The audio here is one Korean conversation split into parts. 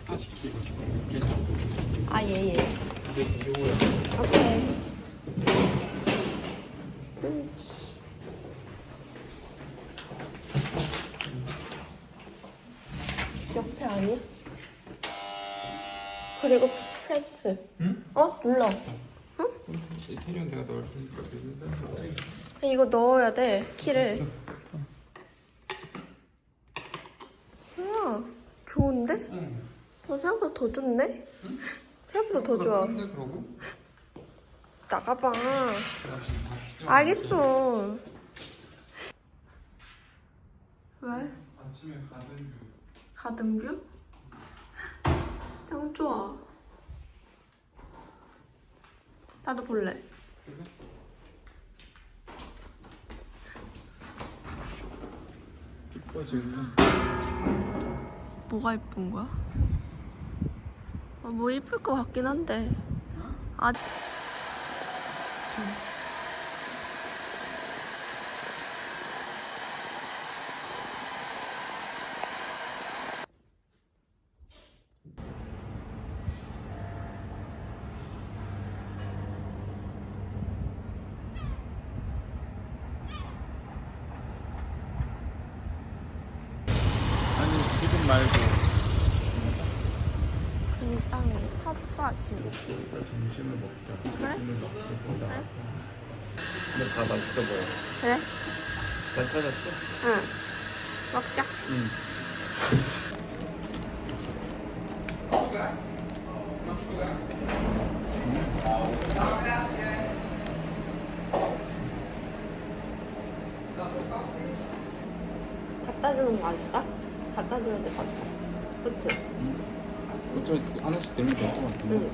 사시키고 계좌 아, 예, 예. 202호야 오케이. 옆에 아니? 그리고 프레스. 응? 어? 눌러. 이태리온 내가 넣을 테니까 이거 넣어야 돼, 키를. 우와, 좋은데? 응 어, 생각보다 더 좋네? 생각보다 더 좋아. 근데 그러고? 나가봐. 찢어 알겠어. 왜? 아침에 가든 가든뷰? 짱 좋아. 나도 볼래. 뭐가 예쁜 거야? 아, 뭐 예쁠 것 같긴 한데. 아. 아니 지금 말고 굉장히 탑파시. 일단 점심을 먹자 그래? 점심을 먹고 나와서 근데 다 맛있어 보여 그래? 잘 찾았지? 응. 먹자. 응 갖다 주는 거 아닐까? 갖다 줘야 돼, 갖다. 그치? 어차피 하나씩 들면 될 것 같은데 응.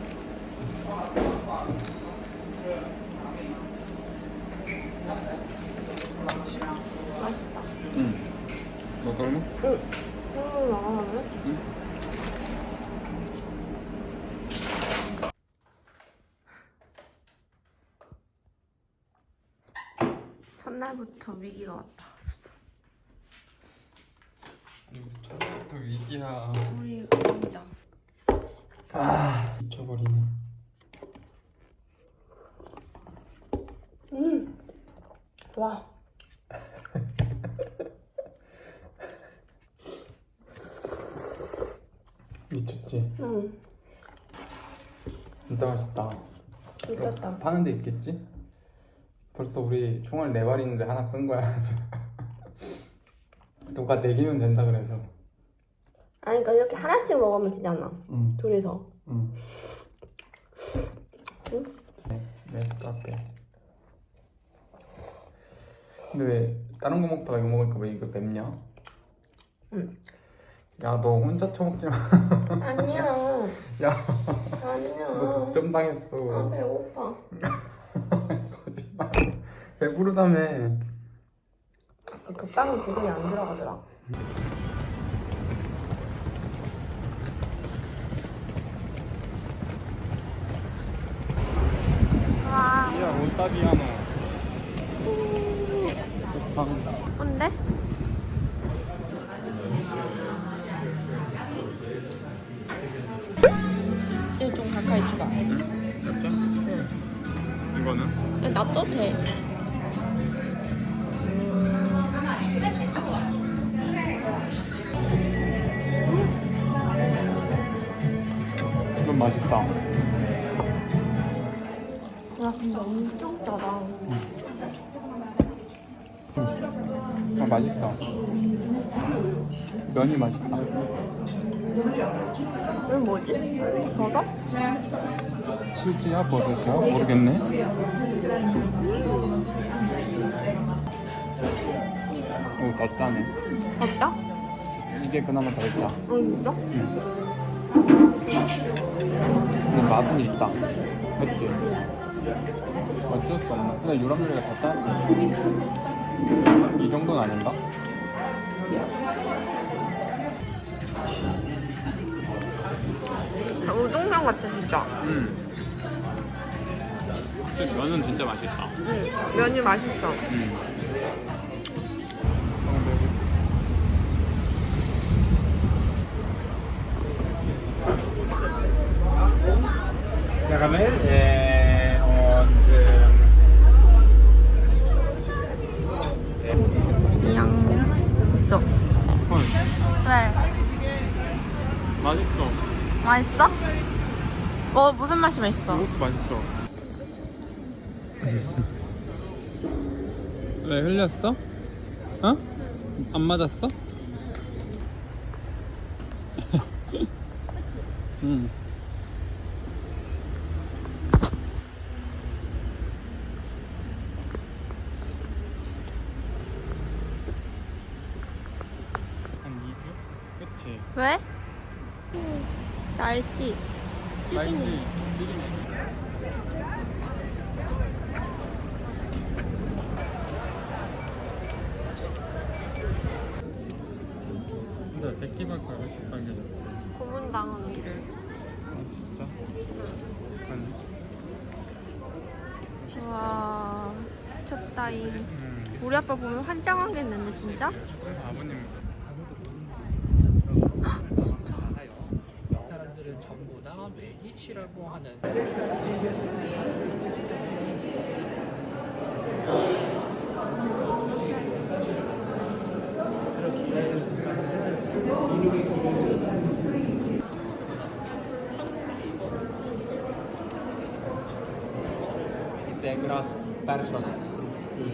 맛있다. 응 먹을래? 응. 응, 나가네. 응 첫날부터 위기가 왔다. 처음부터 위기야 우리 공장. 아 미쳐버리네 음. 와. 미쳤지? 응. 진짜 맛있다 미쳤다. 파는 데 있겠지? 벌써 우리 총알 네 발 있는데 하나 쓴 거야. 누가 네 개면 된다 그래서. 아니 그러니까 이렇게 하나씩 먹으면 되잖아. 응. 둘이서. 응. 응? 네, 네, 깎게. 근데 왜 다른 거 먹다가 이거 먹으니까 왜 이거 맵냐? 응. 야, 너 혼자 처먹지 마. 아니야. 야, 아니야. 너 독점 아 당했어. 배고파. 거짓말. 배부르다며. 그 빵은 도저히 안 들어가더라. 와, 야, 온따비야노. 방 뭔데? 놔둬도 돼. 이건 맛있다. 야, 근데 엄청 짜다. 아, 맛있어. 면이 맛있다. 이건 뭐지? 버섯? 치즈야, 버섯이야? 모르겠네. 오, 더 짜네. 버짜? 이게 그나마 덜 짜. 응, 진짜? 근데 맛은 있다. 그치? 어쩔 수 없나? 근데 유람 요리가 더 짜지. 이 정도는 아닌가? 우동면 같아, 진짜. 음. 확실히 면은 진짜 맛있다. 응. 면이 맛있어. 음. Karamell äh, und ähm. 헐, 왜? 맛있어. 맛있어? 어 무슨 맛이 맛있어? 이것도 맛있어. 왜 흘렸어? 어? 안 맞았어? 응. 한 2주? 그치? 왜? 날씨. 날씨 찌리네. 진짜 새끼 발가락 왜 이렇게 빨개졌어? 고문당하는 줄. 아 진짜? 아니. 우와. 쳤다잉. 음. 우리 아빠 보면 환장하겠는데 진짜? 그래서 아버님 사람들은 전부 다 매기치라고 하는 Це якраз перша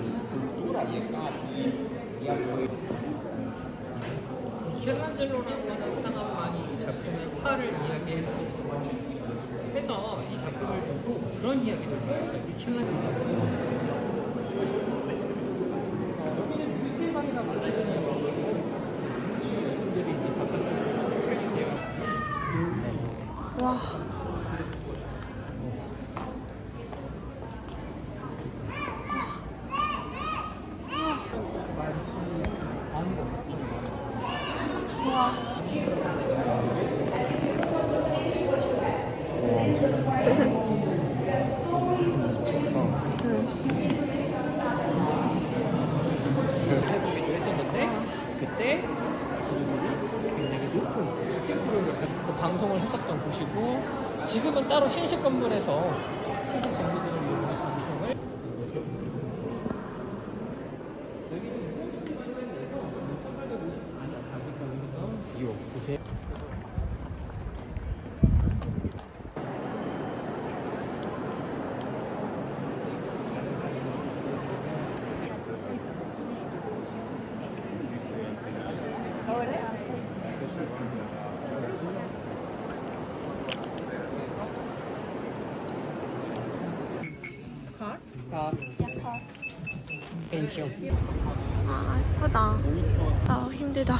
struttura y está aquí y algo. 켈란젤로라는 하는 상업 많이 이 작품의 화를 이야기해서 이 작품을 보고 그런 이야기를 했어요. 켈란젤로. 여기는 뮤지방이라고 하는 분들이 이 작품을 하게 돼요. 와. 해보기도 했었는데 그때 그분이 굉장히 높은 팀 프로를 그 방송을 했었던 곳이고 지금은 따로 신식 건물에서 신식 장비들을 이용해서 방송을 여기는 58년에서 1854년 아직까지는 이 곳에 땡큐. 아 예쁘다. 아 힘들다.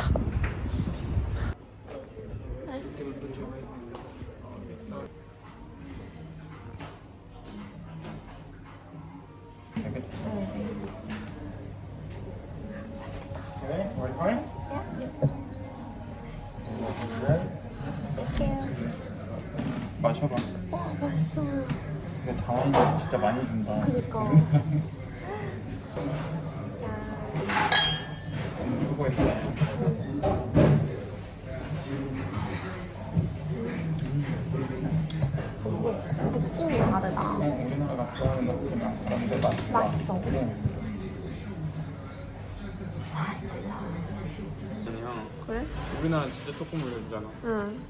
우리나라 진짜 조금 올려주잖아. 응.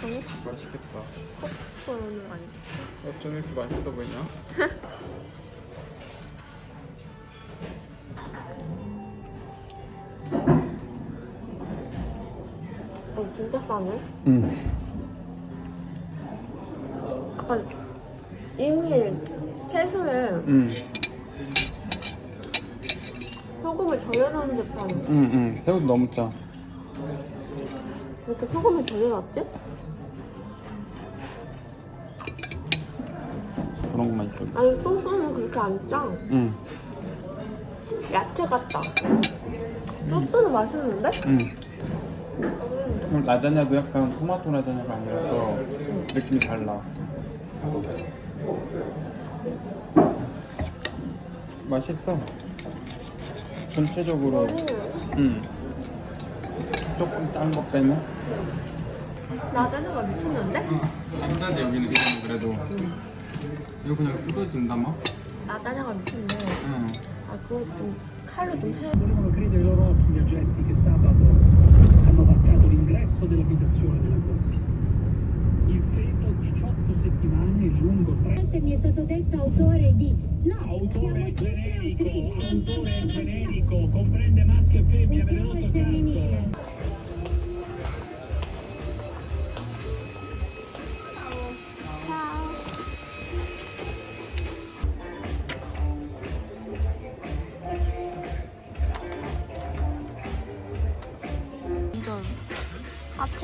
정이 맛있겠다. popcorn은 아니. 어쩜 이렇게 맛있어 보이냐? 어 진짜 싸네. 응. 약간 이미 채소에 응. 소금을 절여놓은 듯한. 응, 응. 새우도 너무 짜. 왜 이렇게 소금을 절여놨지? 그런 것만 있어. 아니 소스는 그렇게 안 짜. 응. 야채 같다. 소스는 맛있는데? 응. 그럼 라자냐도 약간 토마토 라자냐가 아니라서 느낌이 달라. 맛있어. 전체적으로, 응. 조금 짠 거 빼면? 라자냐가 미쳤는데? 안 짜지, 여기는 이거는 그래도. 이거 그냥 뜯어진다, 막? 라자냐가 미쳤네. 응. 아 그거 좀 칼로 좀 해. volevano credere i loro occhi gli agenti che sabato hanno varcato l'ingresso dell'abitazione della coppia. Il feto 18 settimane e lungo 3 volte mi è stato detto autore di no, siamo Autore tutte generico, autrici. autore generico, comprende maschio e femmina, ve l'ho Usiamo il detto femminile.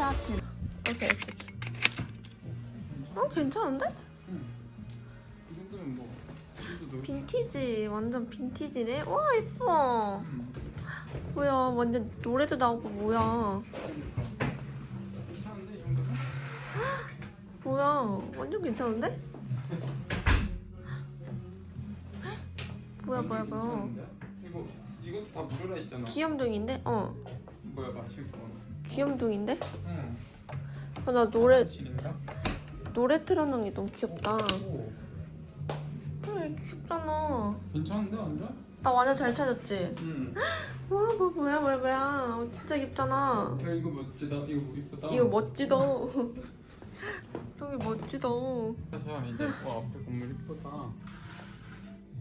하트. 오케이 예쁘지. 어 괜찮은데? 이 정도면 뭐. 빈티지 완전 빈티지네. 와 예뻐. 뭐야 완전 노래도 나오고 뭐야. 괜찮은데, 이 정도면? 뭐야 완전 괜찮은데? 뭐야 뭐야 뭐야. 이거, 이것도 다 무료라 있잖아. 귀염둥인데? 어 뭐야, 마실 거. 귀염둥인데? 응. 아, 나 노래 진짜? 노래 틀어놓은 게 너무 귀엽다. 그래 귀엽잖아. 괜찮은데, 완전? 나 완전 잘 찾았지? 응. 와, 뭐, 뭐야, 뭐야, 뭐야. 어, 진짜 귀엽잖아. 야, 이거 멋지다. 이거 이쁘다. 이거 멋지다. 성이 멋지다. 야, 이제 와, 앞에 건물 이쁘다.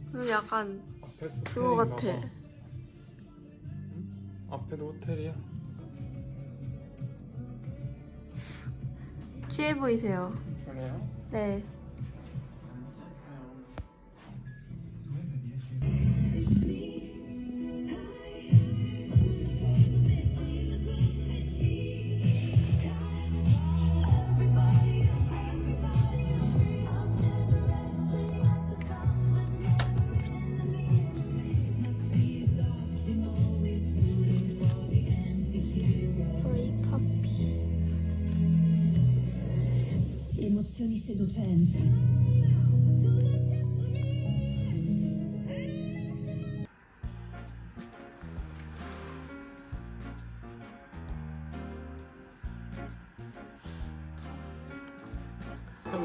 이거 약간 앞에 그거 같아. 봐. 응? 앞에도 호텔이야. 취해 보이세요. 그래요? 네.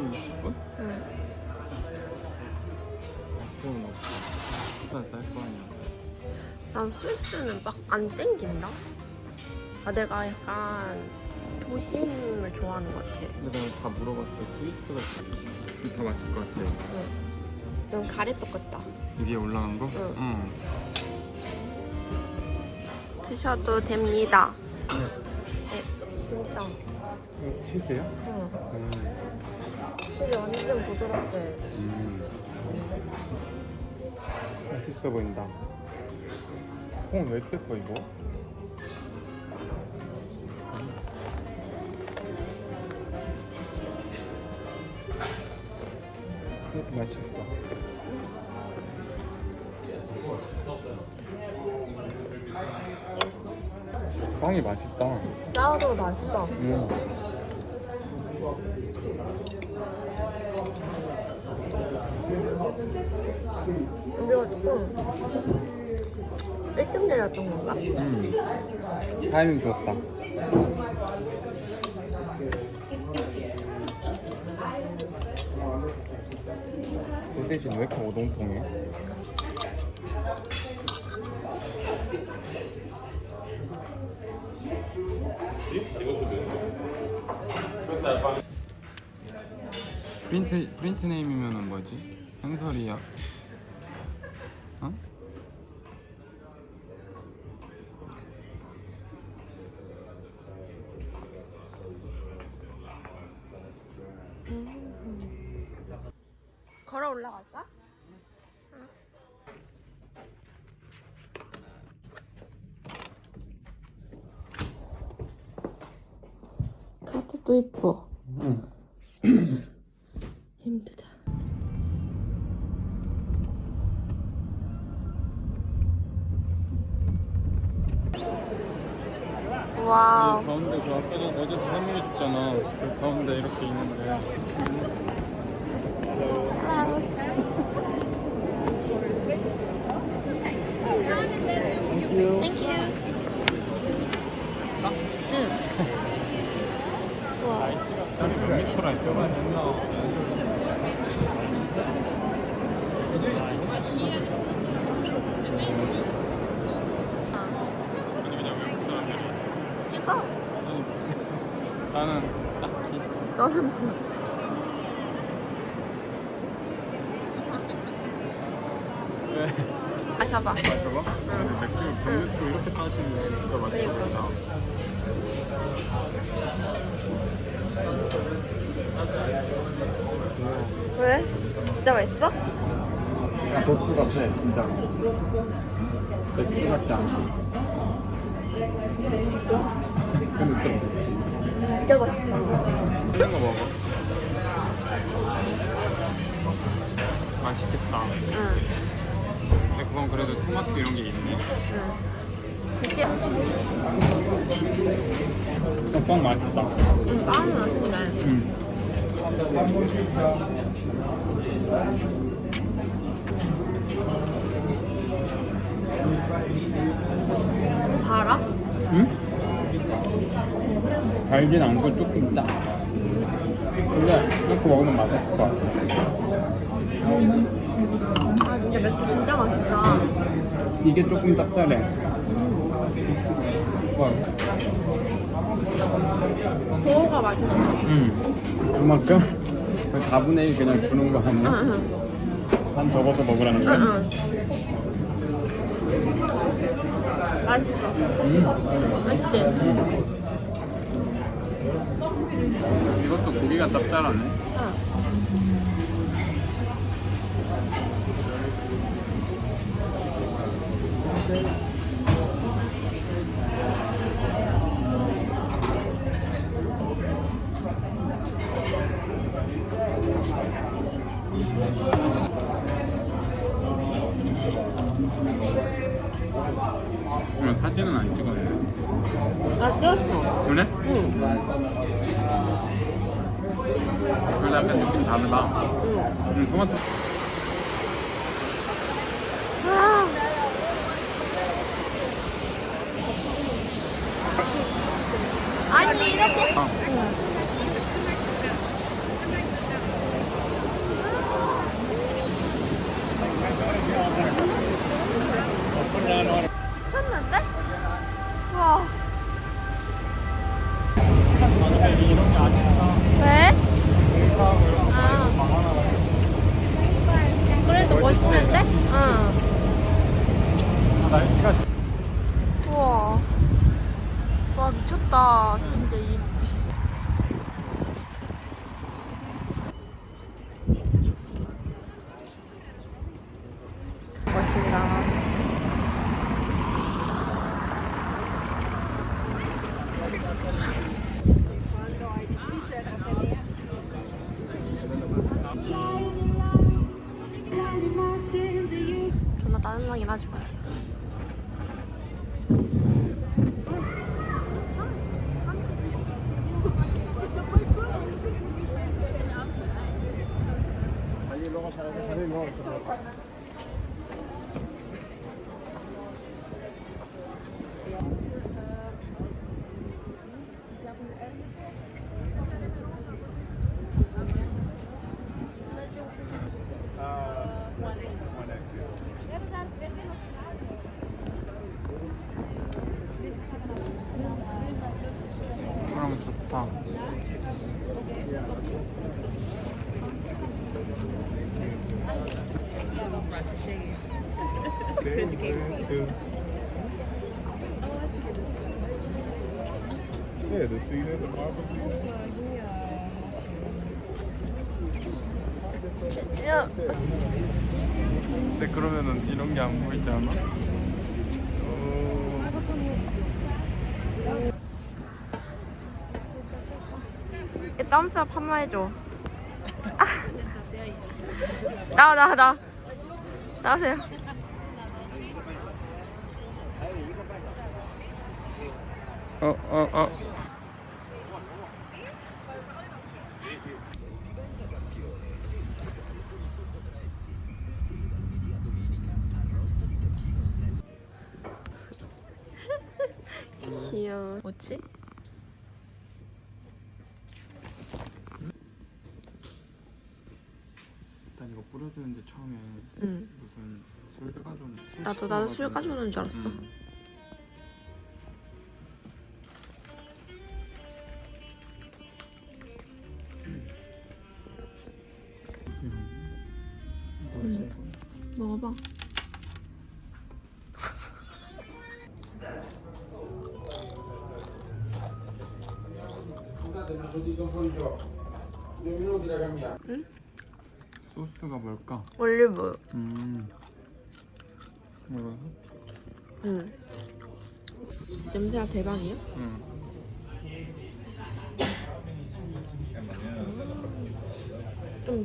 360분? 응. 그럼 뭐 일단 쌀거 아니야. 난 스위스는 막 안 땡긴다. 아 내가 약간 도심을 좋아하는 것 같아. 근데 내가 다 물어봤을 때 스위스가 제일 더 맛있을 것 같아. 응. 넌 가래떡 같다. 위에 올라간 거? 응. 드셔도 됩니다. 네. 네, 진짜. 어, 이거 치즈야? 응. 음. 확실히 완전 부드럽게. 음. 맛있어 보인다. 콩왜 커 이거? 이것도 맛있어. 빵이 맛있다. 짜도 맛있어. 음. 조금 1등 내렸던 건가? 음. 타이밍 좋았다. 소세지는 왜 이렇게 오동통해? 프린트 프린트 네임이면은 뭐지? hen설이야. 걸어 올라갈까? 카드도 이뻐. 응. 힘들다. 와우. 가운데 그 아까 전 어제 설명해줬잖아. 그 가운데 이렇게 있는데. Thank you. 응. 와. 몇 미터라 했죠? 찍어. 나는 딱히 너는 뭐? 왜 마셔봐. 마셔봐? 맥주 병맥주 이렇게 타시는 게 진짜 맛있어 보인다. 왜? 진짜 맛있어? 야 도수 같아 진짜로. 맥주 같지 않아. 근데 진짜 진짜 맛있다. 이런 거 먹어. 맛있겠다. 응. 근데 그건 그래도 토마토 이런 게 있네. 응. 드시. 어, 빵 맛있다. 응, 빵은 맛있네. 응. 달아? 응? 달진 않고 조금 짜. 근데 이렇게 먹으면 맛있을 것 같아. 아, 진짜 맥주 진짜 맛있다. 이게 조금 짭짤해. 와, 도우가 맛있어. 응. 그만큼 그 4분의 1 그냥 주는 거 응, 아니야? 응. 반 적어서 먹으라는 거야? 응, 맛있어. 응. 맛있지? 이것도 고기가 짭짤하네. 응. 그러면 사진은 안 찍었네. 아, 찍었어. 그래? 응. 그래 약간 느낌 다르다. 응. 응, 토마토. 아. 아니, 이렇게. 어. 미쳤는데? 와. 왜? 아. 그래도 멋있는데? 응. 날씨가 우와. 와, 미쳤다. 진짜 이. 哎，没事。 게안 보이지 않아? 이 땀싸 판매해줘. 아. 나와, 나와, 나와. 나와세요. 어, 어, 어. 귀여 뭐지? 일단 이거 뿌려주는데 처음에 응. 무슨 술 가져온 술 나도, 나도 술. 가져오는 줄 알았어. 응. 뭐지? 먹어봐. 소스가 뭘까? 올리브. 음. 뭐라고? 응. 냄새가 대박이야? 응. 좀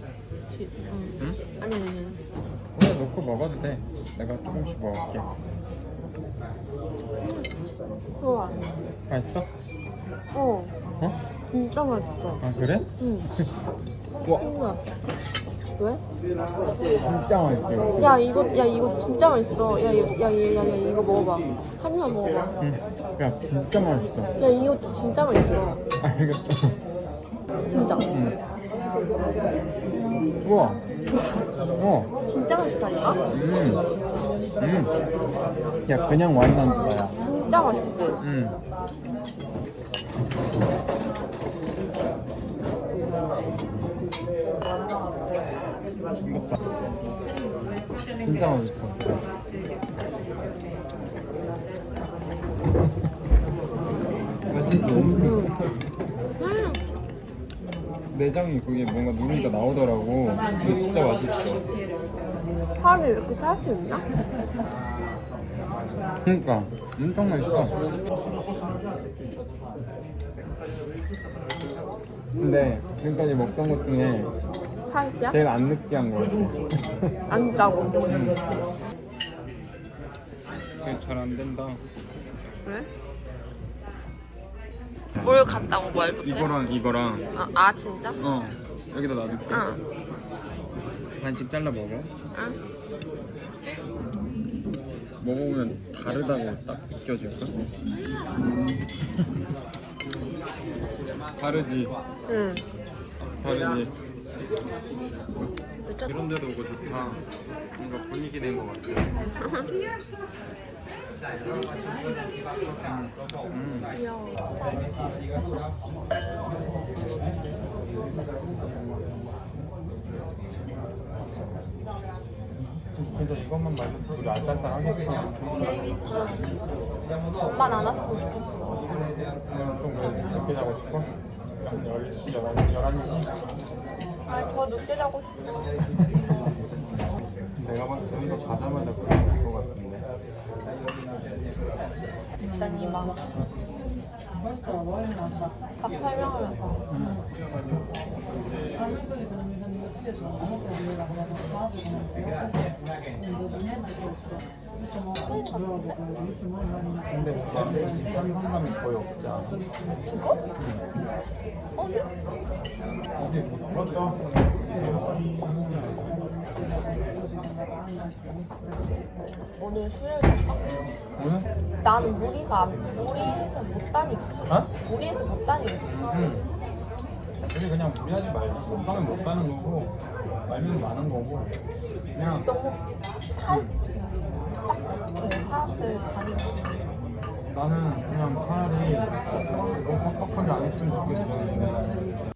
뒤. 응. 응? 아니 아니 아니. 그래 놓고 먹어도 돼. 내가 조금씩 먹을게. 좋아. 맛있어? 어. 어? 진짜 맛있어. 아 그래? 응. 와. 왜? 진짜 맛있어. 야 이거 야 이거 진짜 맛있어. 야야 야 야 야, 이거 먹어봐. 한 입만 먹어봐. 응. 야 진짜 맛있어. 야 이거 진짜 맛있어. 알겠어. 진짜. 응. 우와. 어. 진짜 맛있다니까? 음. 음. 야 그냥 와인 안주야. 진짜 맛있지. 음. 진짜 맛있어. 맛있지? 음. 내장이 그게 뭔가 누르니까 나오더라고. 근데 진짜 맛있어. 살이 이렇게 살 수 있나? 그러니까 엄청 맛있어. 근데 지금까지 먹던 것 중에 살이야? 제일 안 느끼한 거. 안 짜고. 잘안 된다. 그래? 뭘 간다고 말 못해? 이거랑 이거랑 아, 아 진짜? 어 여기다 놔둘게. 응. 반씩 잘라 먹어. 응. 먹어보면 다르다고 딱 느껴질까? 다르지. 응. 다르지. 이런 데도 오고 좋다. 뭔가 분위기 낸 것 같아. 음. 귀여워. 진짜 이것만 마셔도 우리 알짠다 하겠어. 엄마 안 왔으면 좋겠어. 그냥 좀 늦게 자고 싶어? 한 10시, 11시? 11시? 아니 더 늦게 자고 싶어. 내가 봤을 때 혼자 자자마자 그렇게 될것 같은데. 일단 이만. 딱 설명하면서. 근데 뭔가 현상감이 거의 없지 않아? 어디 뭐 그렇다. 오늘 수요일? 오늘? 나는 무리가 무리해서 못 다니겠어. 어? 무리해서 못 다니겠어. 응. 우리 그냥 무리하지 말고 못 가면 못 가는 거고 말면 많은 거고 그냥 너무 탈, 딱. 사람들 다니는 나는 그냥 차라리 너무 빡빡하게 안 했으면 좋겠어.